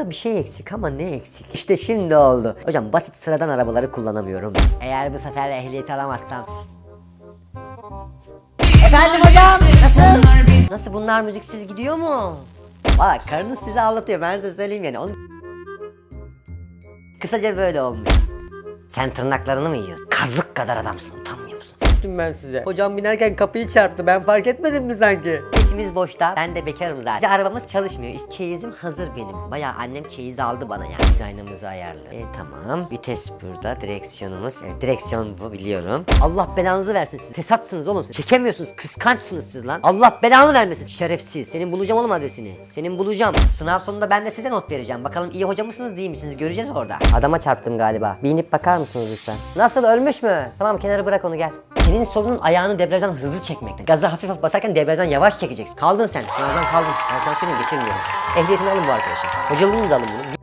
Da bir şey eksik ama ne eksik? İşte şimdi oldu. Hocam basit sıradan arabaları kullanamıyorum. Eğer bu sefer ehliyeti alamazsam Efendim hocam nasıl? Nasıl bunlar müziksiz gidiyor mu? Valla karınız size anlatıyor ben size söyleyeyim yani. Onu... Kısaca böyle olmuş. Sen tırnaklarını mı yiyorsun? Kazık kadar adamsın utanmıyor Üstüm ben size. Hocam binerken kapıyı çarptı ben fark etmedim mi sanki? İçimiz boşta ben de bekarım zaten. Arabamız çalışmıyor. İşte Çeyizim hazır benim. Baya annem çeyiz aldı bana yani. Dizaynımızı ayarladı. E tamam. Vites burada. Direksiyonumuz. Evet direksiyon bu biliyorum. Allah belanızı versin siz. Fesatsınız oğlum siz. Çekemiyorsunuz. Kıskançsınız siz lan. Allah belanı vermesin. Şerefsiz. Senin bulacağım oğlum adresini. Senin bulacağım. Sınav sonunda ben de size not vereceğim. Bakalım iyi hoca mısınız değil misiniz? Göreceğiz orada. Adama çarptım galiba. Bir inip bakar mısınız lütfen? Nasıl ölmüş mü? Tamam kenara bırak onu gel. Senin sorunun ayağını debriyajdan hızlı çekmekte. Gaza hafif hafif basarken debriyajdan yavaş çekeceksin. Kaldın sen. Sınavdan kaldın. Ben sana söyleyeyim geçirmiyorum. Ehliyetini alın bu arkadaşın. Hocalığını da alın bunu.